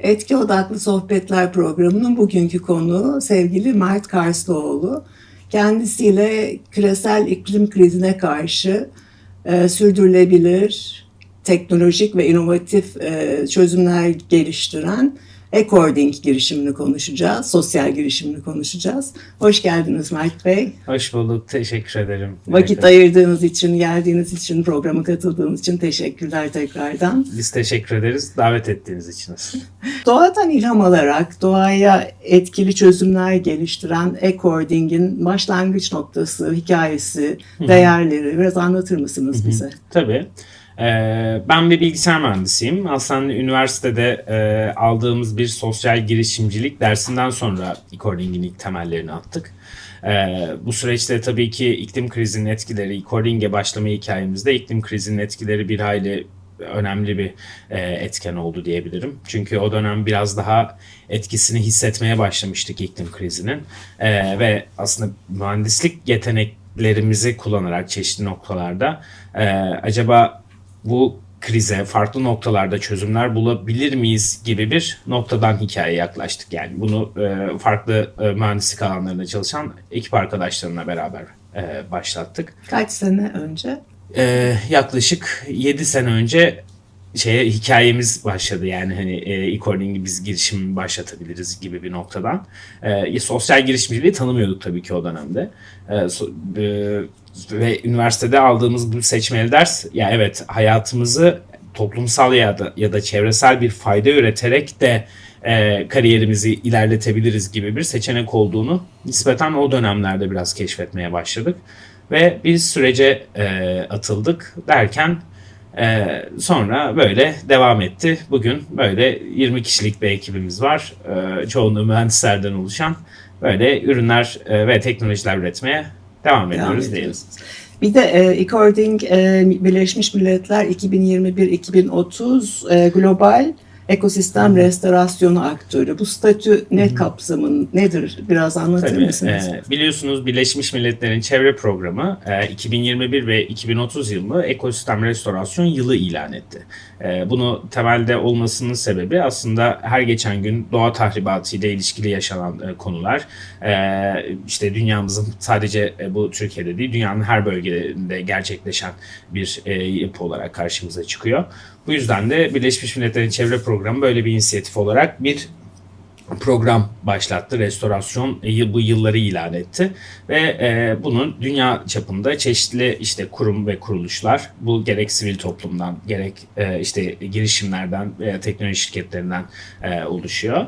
Etki Odaklı Sohbetler programının bugünkü konuğu sevgili Mert Karslıoğlu. Kendisiyle küresel iklim krizine karşı e, sürdürülebilir, teknolojik ve inovatif e, çözümler geliştiren According girişimini konuşacağız, sosyal girişimini konuşacağız. Hoş geldiniz Mert Bey. Hoş bulduk, teşekkür ederim. Vakit Tekrar. ayırdığınız için, geldiğiniz için, programa katıldığınız için teşekkürler tekrardan. Biz teşekkür ederiz davet ettiğiniz için. Doğadan ilham alarak doğaya etkili çözümler geliştiren According'in başlangıç noktası, hikayesi, değerleri biraz anlatır mısınız bize? Tabii. Ee, ben bir bilgisayar mühendisiyim. Aslında üniversitede e, aldığımız bir sosyal girişimcilik dersinden sonra According'in ilk temellerini attık. Ee, bu süreçte tabii ki iklim krizinin etkileri, According'e başlama hikayemizde iklim krizinin etkileri bir hayli önemli bir e, etken oldu diyebilirim. Çünkü o dönem biraz daha etkisini hissetmeye başlamıştık iklim krizinin E, ve aslında mühendislik yeteneklerimizi kullanarak çeşitli noktalarda e, acaba bu krize farklı noktalarda çözümler bulabilir miyiz gibi bir noktadan hikayeye yaklaştık. Yani bunu e, farklı e, mühendislik alanlarında çalışan ekip arkadaşlarımla beraber e, başlattık. Kaç sene önce? Ee, yaklaşık 7 sene önce şeye hikayemiz başladı yani hani e, e-corning'i biz girişim başlatabiliriz gibi bir noktadan. E, sosyal girişimciliği tanımıyorduk tabii ki o dönemde. E, so, e, ve üniversitede aldığımız bu seçmeli ders ya evet hayatımızı toplumsal ya da ya da çevresel bir fayda üreterek de e, kariyerimizi ilerletebiliriz gibi bir seçenek olduğunu nispeten o dönemlerde biraz keşfetmeye başladık. Ve bir sürece e, atıldık derken e, sonra böyle devam etti. Bugün böyle 20 kişilik bir ekibimiz var. E, çoğunluğu mühendislerden oluşan böyle ürünler e, ve teknolojiler üretmeye devam ediyoruz diyelim. Bir de e, According e, Birleşmiş Milletler 2021-2030 e, global ekosistem restorasyonu aktörü. Bu statü ne kapsamın nedir? Biraz anlatır Tabii, mısınız? e, biliyorsunuz Birleşmiş Milletler'in çevre programı e, 2021 ve 2030 yılını ekosistem restorasyon yılı ilan etti. E, bunu temelde olmasının sebebi aslında her geçen gün doğa tahribatı ile ilişkili yaşanan e, konular. E, işte dünyamızın sadece e, bu Türkiye'de değil dünyanın her bölgesinde gerçekleşen bir e, yapı olarak karşımıza çıkıyor. Bu yüzden de Birleşmiş Milletler'in çevre programı böyle bir inisiyatif olarak bir program başlattı. Restorasyon e, bu yılları ilan etti ve e, bunun dünya çapında çeşitli işte kurum ve kuruluşlar bu gerek sivil toplumdan gerek e, işte girişimlerden veya teknoloji şirketlerinden e, oluşuyor.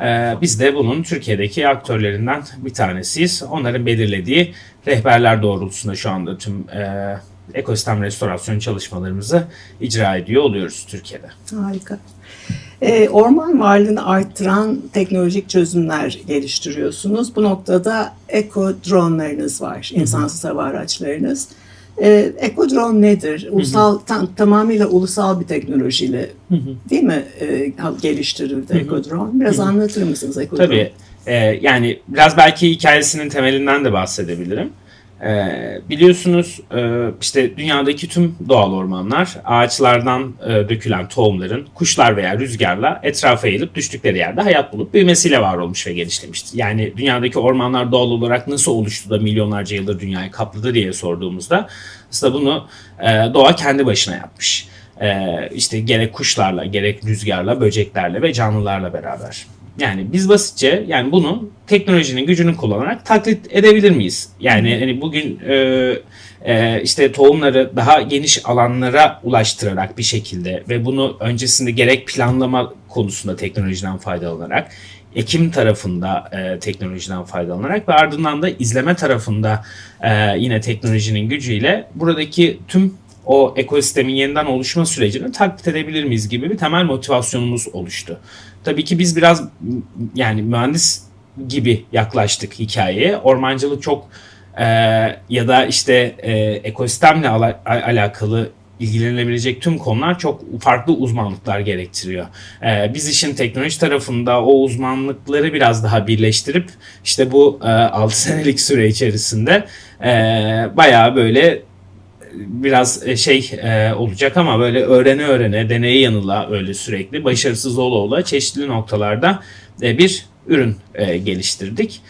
E, biz de bunun Türkiye'deki aktörlerinden bir tanesiyiz. Onların belirlediği rehberler doğrultusunda şu anda tüm e, ekosistem restorasyon çalışmalarımızı icra ediyor oluyoruz Türkiye'de. Harika. E, orman varlığını arttıran teknolojik çözümler geliştiriyorsunuz. Bu noktada eko dronlarınız var, insansız hava araçlarınız. E, eko drone nedir? Ulusal, tam, tamamıyla ulusal bir teknolojiyle değil mi e, geliştirildi eko drone? Biraz anlatır mısınız eko drone? Tabii. E, yani biraz belki hikayesinin temelinden de bahsedebilirim. Ee, biliyorsunuz e, işte dünyadaki tüm doğal ormanlar ağaçlardan e, dökülen tohumların kuşlar veya rüzgarla etrafa yayılıp düştükleri yerde hayat bulup büyümesiyle var olmuş ve geliştirmiştir. Yani dünyadaki ormanlar doğal olarak nasıl oluştu da milyonlarca yıldır dünyayı kapladı diye sorduğumuzda aslında bunu e, doğa kendi başına yapmış. E, işte gerek kuşlarla gerek rüzgarla böceklerle ve canlılarla beraber. Yani biz basitçe yani bunu teknolojinin gücünü kullanarak taklit edebilir miyiz? Yani hani bugün e, e, işte tohumları daha geniş alanlara ulaştırarak bir şekilde ve bunu öncesinde gerek planlama konusunda teknolojiden faydalanarak ekim tarafında e, teknolojiden faydalanarak ve ardından da izleme tarafında e, yine teknolojinin gücüyle buradaki tüm o ekosistemin yeniden oluşma sürecini taklit edebilir miyiz gibi bir temel motivasyonumuz oluştu. Tabii ki biz biraz yani mühendis gibi yaklaştık hikayeye. Ormancılık çok e, ya da işte e, ekosistemle ala, alakalı ilgilenebilecek tüm konular çok farklı uzmanlıklar gerektiriyor. Ee, biz işin teknoloji tarafında o uzmanlıkları biraz daha birleştirip işte bu e, 6 senelik süre içerisinde e, bayağı böyle biraz e, şey e, olacak ama böyle öğrene öğrene, deneye yanıla öyle sürekli başarısız ola ola çeşitli noktalarda e, bir ürün e, geliştirdik.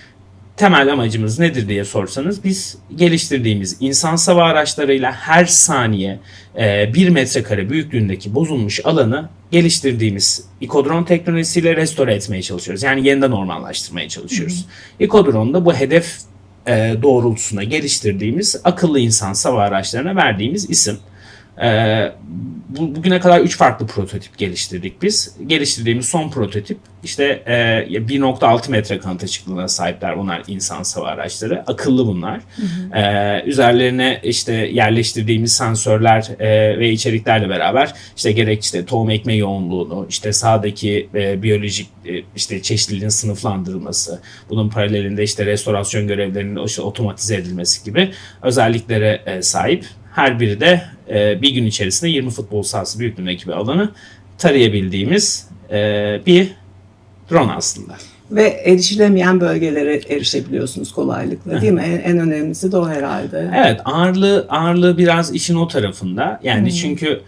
Temel amacımız nedir diye sorsanız biz geliştirdiğimiz insan sava araçlarıyla her saniye e, bir metrekare büyüklüğündeki bozulmuş alanı geliştirdiğimiz ikodron teknolojisiyle restore etmeye çalışıyoruz. Yani yeniden normallaştırmaya çalışıyoruz. İkodron da bu hedef doğrultusuna geliştirdiğimiz akıllı insan sava araçlarına verdiğimiz isim. E, bu, bugüne kadar 3 farklı prototip geliştirdik biz. Geliştirdiğimiz son prototip işte e, 1.6 metre kanat açıklığına sahipler bunlar insan sava araçları. Akıllı bunlar. E, üzerlerine işte yerleştirdiğimiz sensörler e, ve içeriklerle beraber işte gerek işte tohum ekme yoğunluğunu, işte sağdaki e, biyolojik e, işte çeşitliliğin sınıflandırılması, bunun paralelinde işte restorasyon görevlerinin işte otomatize edilmesi gibi özelliklere e, sahip. Her biri de e, bir gün içerisinde 20 futbol sahası büyüklüğündeki bir alanı tarayabildiğimiz e, bir drone aslında. Ve erişilemeyen bölgelere erişebiliyorsunuz kolaylıkla değil mi? En, en önemlisi de o herhalde. Evet ağırlığı ağırlığı biraz işin o tarafında. Yani çünkü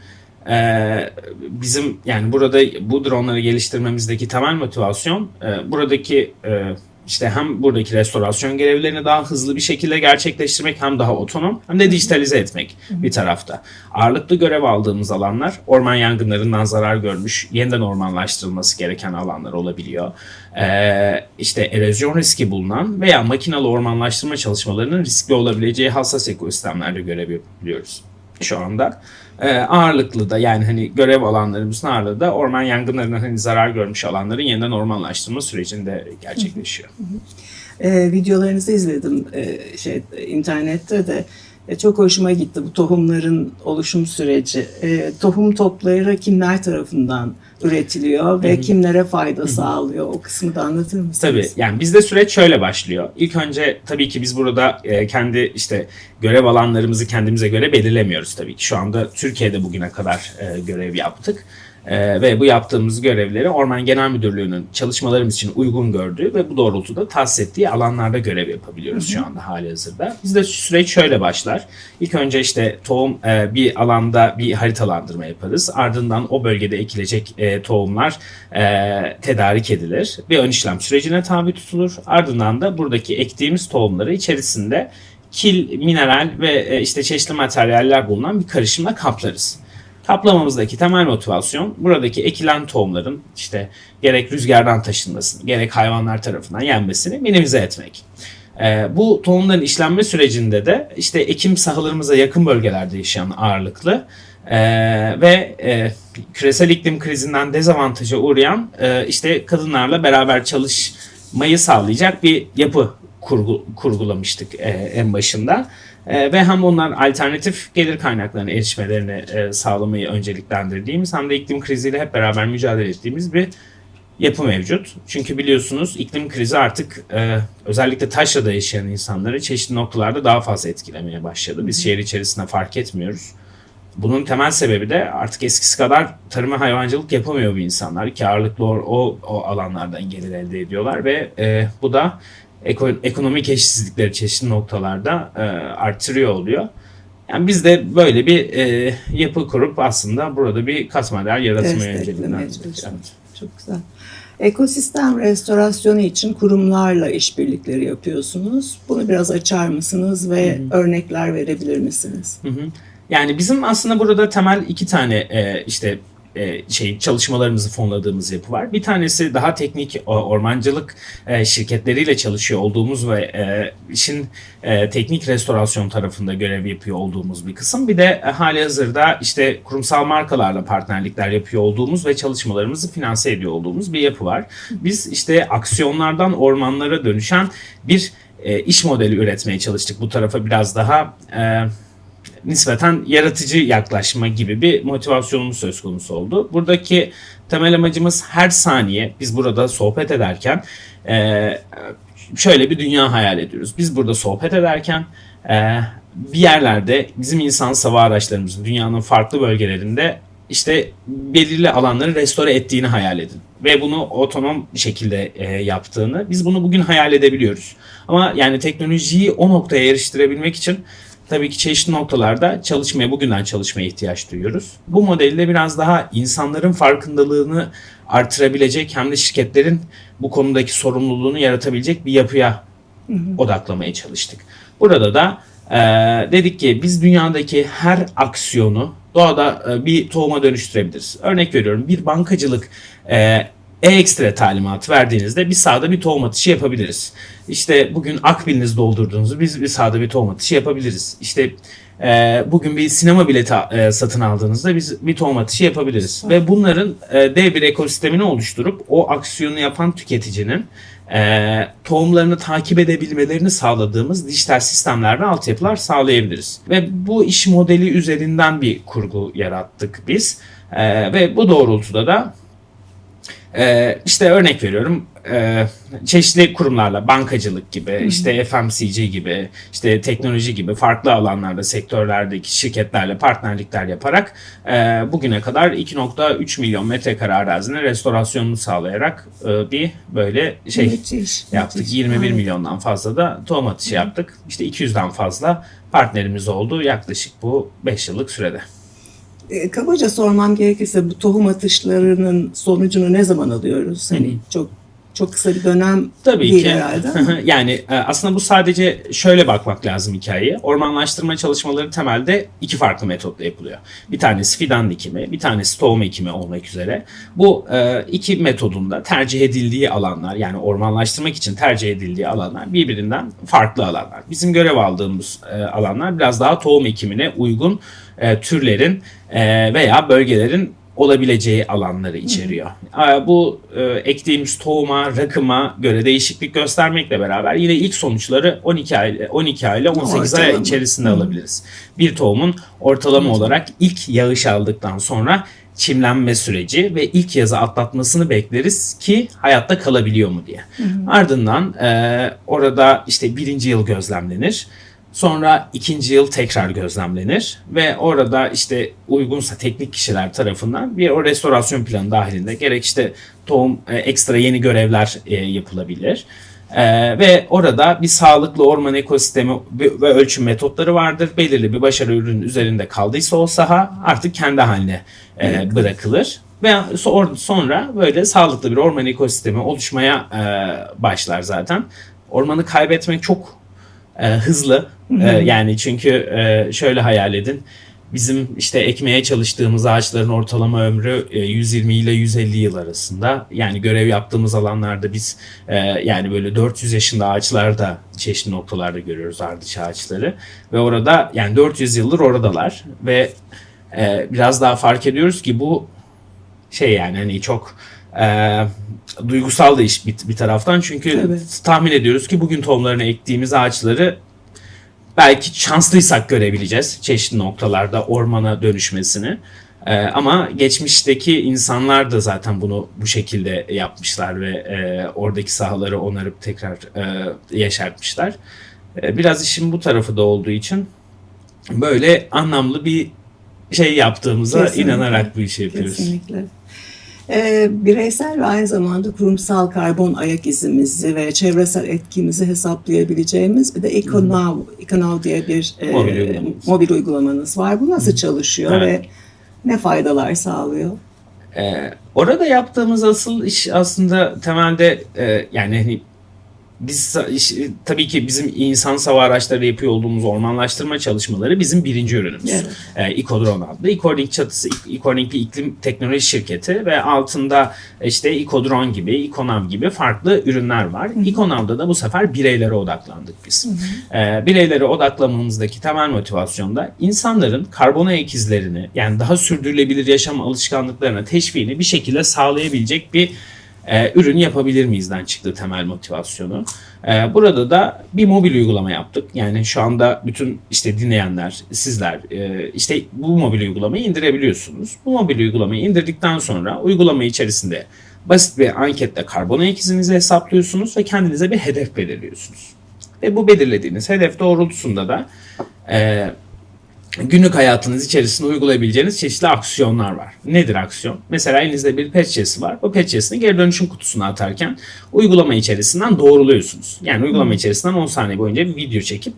e, bizim yani burada bu dronları geliştirmemizdeki temel motivasyon e, buradaki e, işte hem buradaki restorasyon görevlerini daha hızlı bir şekilde gerçekleştirmek hem daha otonom hem de dijitalize etmek bir tarafta. Ağırlıklı görev aldığımız alanlar orman yangınlarından zarar görmüş, yeniden ormanlaştırılması gereken alanlar olabiliyor. Ee, işte erozyon riski bulunan veya makinalı ormanlaştırma çalışmalarının riskli olabileceği hassas ekosistemlerde görev yapabiliyoruz şu anda. Ee, ağırlıklı da yani hani görev alanlarımızın ağırlığı da orman yangınlarından hani zarar görmüş alanların yeniden ormanlaştırma sürecinde gerçekleşiyor. Ee, videolarınızı izledim e, şey internette de E, çok hoşuma gitti bu tohumların oluşum süreci. E, tohum topları kimler tarafından üretiliyor ve kimlere fayda sağlıyor? O kısmı da anlatır mısınız? Tabii yani bizde süreç şöyle başlıyor. İlk önce tabii ki biz burada e, kendi işte görev alanlarımızı kendimize göre belirlemiyoruz tabii ki. Şu anda Türkiye'de bugüne kadar e, görev yaptık. E, ve bu yaptığımız görevleri Orman Genel Müdürlüğü'nün çalışmalarımız için uygun gördüğü ve bu doğrultuda tahsis ettiği alanlarda görev yapabiliyoruz şu anda hali hazırda. Bizde süreç şöyle başlar. İlk önce işte tohum e, bir alanda bir haritalandırma yaparız. Ardından o bölgede ekilecek e, tohumlar e, tedarik edilir. Bir ön işlem sürecine tabi tutulur. Ardından da buradaki ektiğimiz tohumları içerisinde kil, mineral ve işte çeşitli materyaller bulunan bir karışımla kaplarız. Kaplamamızdaki temel motivasyon buradaki ekilen tohumların işte gerek rüzgardan taşınmasını, gerek hayvanlar tarafından yenmesini minimize etmek. Ee, bu tohumların işlenme sürecinde de işte ekim sahalarımıza yakın bölgelerde yaşayan ağırlıklı ee, ve e, küresel iklim krizinden dezavantaja uğrayan e, işte kadınlarla beraber çalışmayı sağlayacak bir yapı kurgu, kurgulamıştık e, en başında. E, ve hem onlar alternatif gelir kaynaklarına erişmelerini e, sağlamayı önceliklendirdiğimiz hem de iklim kriziyle hep beraber mücadele ettiğimiz bir yapı mevcut. Çünkü biliyorsunuz iklim krizi artık e, özellikle taşrada yaşayan insanları çeşitli noktalarda daha fazla etkilemeye başladı. Biz şehir içerisinde fark etmiyoruz. Bunun temel sebebi de artık eskisi kadar tarım ve hayvancılık yapamıyor bu insanlar. Ki ağırlıklı o, o, alanlardan gelir elde ediyorlar ve e, bu da ekonomik eşitsizlikleri çeşitli noktalarda e, artırıyor oluyor. Yani biz de böyle bir e, yapı kurup aslında burada bir katma değer yaratmaya çalışıyorsunuz. Çok güzel. Ekosistem restorasyonu için kurumlarla işbirlikleri yapıyorsunuz. Bunu biraz açar mısınız ve örnekler verebilir misiniz? Hı hı. Yani bizim aslında burada temel iki tane e, işte e, şey çalışmalarımızı fonladığımız yapı var. Bir tanesi daha teknik o- ormancılık e, şirketleriyle çalışıyor olduğumuz ve e, işin e, teknik restorasyon tarafında görev yapıyor olduğumuz bir kısım. Bir de e, hali hazırda işte kurumsal markalarla partnerlikler yapıyor olduğumuz ve çalışmalarımızı finanse ediyor olduğumuz bir yapı var. Biz işte aksiyonlardan ormanlara dönüşen bir e, iş modeli üretmeye çalıştık. Bu tarafa biraz daha e, nispeten yaratıcı yaklaşma gibi bir motivasyonumuz söz konusu oldu. Buradaki temel amacımız her saniye biz burada sohbet ederken e, şöyle bir dünya hayal ediyoruz. Biz burada sohbet ederken e, bir yerlerde bizim insan sava araçlarımızın dünyanın farklı bölgelerinde işte belirli alanları restore ettiğini hayal edin. Ve bunu otonom şekilde e, yaptığını biz bunu bugün hayal edebiliyoruz. Ama yani teknolojiyi o noktaya eriştirebilmek için tabii ki çeşitli noktalarda çalışmaya, bugünden çalışmaya ihtiyaç duyuyoruz. Bu modelde biraz daha insanların farkındalığını artırabilecek hem de şirketlerin bu konudaki sorumluluğunu yaratabilecek bir yapıya odaklamaya çalıştık. Burada da e, dedik ki biz dünyadaki her aksiyonu doğada e, bir tohuma dönüştürebiliriz. Örnek veriyorum bir bankacılık e, e-ekstra talimatı verdiğinizde bir sahada bir tohum atışı yapabiliriz. İşte bugün akbilinizi doldurduğunuzu biz bir sahada bir tohum atışı yapabiliriz. İşte e, bugün bir sinema bileti e, satın aldığınızda biz bir tohum atışı yapabiliriz. Ve bunların e, dev bir ekosistemini oluşturup o aksiyonu yapan tüketicinin e, tohumlarını takip edebilmelerini sağladığımız dijital sistemler ve altyapılar sağlayabiliriz. Ve bu iş modeli üzerinden bir kurgu yarattık biz. E, ve bu doğrultuda da ee, işte örnek veriyorum e, çeşitli kurumlarla bankacılık gibi işte FMCG gibi işte teknoloji gibi farklı alanlarda sektörlerdeki şirketlerle partnerlikler yaparak e, bugüne kadar 2.3 milyon metrekare arazinin restorasyonunu sağlayarak e, bir böyle şey Müthiş, yaptık. müthiş. 21 Harika. milyondan fazla da tohum atışı yaptık. İşte 200'den fazla partnerimiz oldu yaklaşık bu 5 yıllık sürede. E, kabaca sormam gerekirse bu tohum atışlarının sonucunu ne zaman alıyoruz? Hani çok çok kısa bir dönem Tabii değil ki. herhalde. yani e, aslında bu sadece şöyle bakmak lazım hikayeye. Ormanlaştırma çalışmaları temelde iki farklı metotla yapılıyor. Bir tanesi fidan dikimi, bir tanesi tohum ekimi olmak üzere. Bu e, iki metodun da tercih edildiği alanlar yani ormanlaştırmak için tercih edildiği alanlar birbirinden farklı alanlar. Bizim görev aldığımız e, alanlar biraz daha tohum ekimine uygun e, türlerin e, veya bölgelerin olabileceği alanları içeriyor. Aa, Bu e, ektiğimiz tohuma, rakıma göre değişiklik göstermekle beraber yine ilk sonuçları 12 ay 12 ay ile 18 ay Ortalama. içerisinde alabiliriz. Bir tohumun ortalama olarak ilk yağış aldıktan sonra çimlenme süreci ve ilk yazı atlatmasını bekleriz ki hayatta kalabiliyor mu diye. Ardından e, orada işte birinci yıl gözlemlenir. Sonra ikinci yıl tekrar gözlemlenir ve orada işte uygunsa teknik kişiler tarafından bir o restorasyon planı dahilinde gerek işte tohum e, ekstra yeni görevler e, yapılabilir. E, ve orada bir sağlıklı orman ekosistemi ve ölçüm metotları vardır. Belirli bir başarı ürünün üzerinde kaldıysa o saha artık kendi haline e, bırakılır. Ve so- sonra böyle sağlıklı bir orman ekosistemi oluşmaya e, başlar zaten. Ormanı kaybetmek çok e, hızlı. E, yani çünkü e, şöyle hayal edin. Bizim işte ekmeye çalıştığımız ağaçların ortalama ömrü e, 120 ile 150 yıl arasında. Yani görev yaptığımız alanlarda biz e, yani böyle 400 yaşında ağaçlarda çeşitli noktalarda görüyoruz ardıç ağaçları. Ve orada yani 400 yıldır oradalar ve e, biraz daha fark ediyoruz ki bu şey yani hani çok e, duygusal da iş bir, bir taraftan çünkü Tabii. tahmin ediyoruz ki bugün tohumlarını ektiğimiz ağaçları belki şanslıysak görebileceğiz çeşitli noktalarda ormana dönüşmesini. E, ama geçmişteki insanlar da zaten bunu bu şekilde yapmışlar ve e, oradaki sahaları onarıp tekrar e, yeşertmişler. E, biraz işin bu tarafı da olduğu için böyle anlamlı bir şey yaptığımıza Kesinlikle. inanarak bu işi yapıyoruz. Kesinlikle. Ee, bireysel ve aynı zamanda kurumsal karbon ayak izimizi ve çevresel etkimizi hesaplayabileceğimiz bir de Econow, Econow diye bir e, Mobil uygulamamız. mobil uygulamanız var. Bu nasıl çalışıyor Evet. ve ne faydalar sağlıyor? Ee, orada yaptığımız asıl iş aslında temelde e, yani hani biz iş- tabii ki bizim insan hava araçları yapıyor olduğumuz ormanlaştırma çalışmaları bizim birinci ürünümüz. Evet. E, Ecodron adlı. Ecodring çatısı Ecodring bir iklim teknoloji şirketi ve altında işte Ecodron gibi, Econav gibi farklı ürünler var. Econav'da da bu sefer bireylere odaklandık biz. E, bireylere odaklamamızdaki temel motivasyon da insanların karbon ayak izlerini yani daha sürdürülebilir yaşam alışkanlıklarına teşviğini bir şekilde sağlayabilecek bir e, ürün yapabilir miyizden çıktı temel motivasyonu. E, burada da bir mobil uygulama yaptık. Yani şu anda bütün işte dinleyenler, sizler e, işte bu mobil uygulamayı indirebiliyorsunuz. Bu mobil uygulamayı indirdikten sonra uygulama içerisinde basit bir anketle karbon ayak izinizi hesaplıyorsunuz ve kendinize bir hedef belirliyorsunuz. Ve bu belirlediğiniz hedef doğrultusunda da e, günlük hayatınız içerisinde uygulayabileceğiniz çeşitli aksiyonlar var. Nedir aksiyon? Mesela elinizde bir pet şişesi var. O pet şişesini geri dönüşüm kutusuna atarken uygulama içerisinden doğruluyorsunuz. Yani uygulama içerisinden 10 saniye boyunca bir video çekip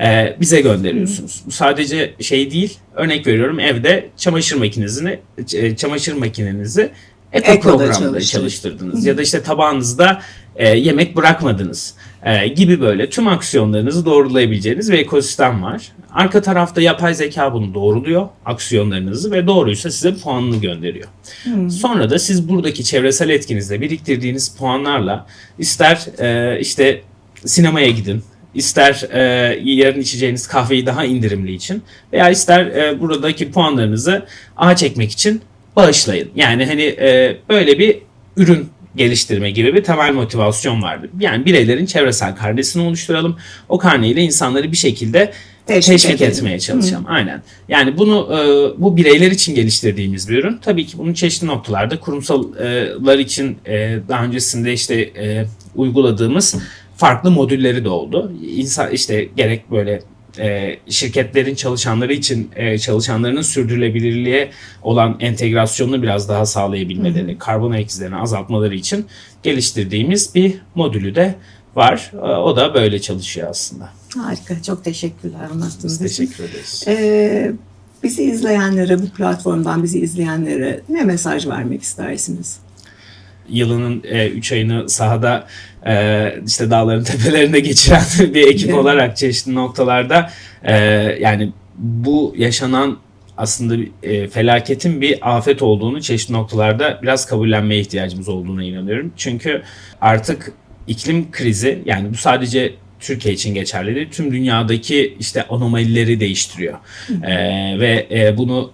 e, bize gönderiyorsunuz. Bu sadece şey değil. Örnek veriyorum evde çamaşır makinesini e, çamaşır makinenizi Eko Eko'da çalıştırdınız ya da işte tabağınızda e, yemek bırakmadınız e, gibi böyle tüm aksiyonlarınızı doğrulayabileceğiniz bir ekosistem var. Arka tarafta yapay zeka bunu doğruluyor aksiyonlarınızı ve doğruysa size puanını gönderiyor. Sonra da siz buradaki çevresel etkinizde biriktirdiğiniz puanlarla ister e, işte sinemaya gidin, ister e, yarın içeceğiniz kahveyi daha indirimli için veya ister e, buradaki puanlarınızı ağaç ekmek için bağışlayın. Yani hani e, böyle bir ürün geliştirme gibi bir temel motivasyon vardı. Yani bireylerin çevresel karnesini oluşturalım. O karneyle insanları bir şekilde Teşvik teşvik, etmeye çalışalım. Aynen. Yani bunu e, bu bireyler için geliştirdiğimiz bir ürün. Tabii ki bunun çeşitli noktalarda kurumsallar için e, daha öncesinde işte e, uyguladığımız farklı modülleri de oldu. İnsan işte gerek böyle e, şirketlerin çalışanları için e, çalışanlarının sürdürülebilirliğe olan entegrasyonunu biraz daha sağlayabilmeleri, karbon ayak izlerini azaltmaları için geliştirdiğimiz bir modülü de var. E, O da böyle çalışıyor aslında. Harika. Çok teşekkürler anlattığınız için. teşekkür ederiz. Ee, bizi izleyenlere, bu platformdan bizi izleyenlere ne mesaj vermek istersiniz? Yılının 3 ayını sahada e, işte dağların tepelerinde geçiren bir ekip olarak çeşitli noktalarda e, yani bu yaşanan aslında bir, e, felaketin bir afet olduğunu çeşitli noktalarda biraz kabullenmeye ihtiyacımız olduğuna inanıyorum. Çünkü artık iklim krizi yani bu sadece Türkiye için geçerli değil. Tüm dünyadaki işte anomalileri değiştiriyor. E, ve e, bunu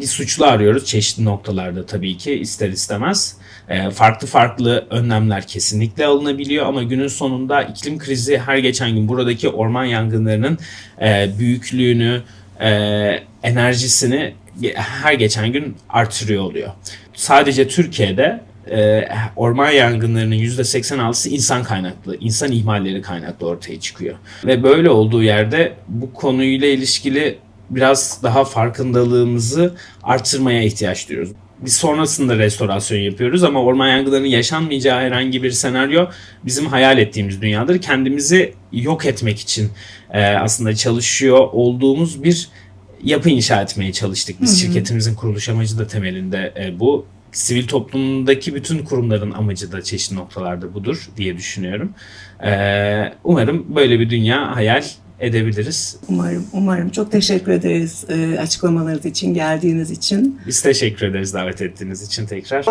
bir suçlu arıyoruz çeşitli noktalarda tabii ki ister istemez. E, farklı farklı önlemler kesinlikle alınabiliyor ama günün sonunda iklim krizi her geçen gün buradaki orman yangınlarının e, büyüklüğünü, e, enerjisini her geçen gün artırıyor oluyor. Sadece Türkiye'de e, orman yangınlarının %86'sı insan kaynaklı, insan ihmalleri kaynaklı ortaya çıkıyor. Ve böyle olduğu yerde bu konuyla ilişkili biraz daha farkındalığımızı artırmaya ihtiyaç duyuyoruz. Biz sonrasında restorasyon yapıyoruz ama orman yangınlarının yaşanmayacağı herhangi bir senaryo bizim hayal ettiğimiz dünyadır. Kendimizi yok etmek için e, aslında çalışıyor olduğumuz bir yapı inşa etmeye çalıştık. Biz şirketimizin kuruluş amacı da temelinde e, bu. Sivil toplumdaki bütün kurumların amacı da çeşitli noktalarda budur diye düşünüyorum. E, umarım böyle bir dünya hayal edebiliriz. Umarım, umarım. Çok teşekkür ederiz e, açıklamalarınız için, geldiğiniz için. Biz teşekkür ederiz davet ettiğiniz için tekrar.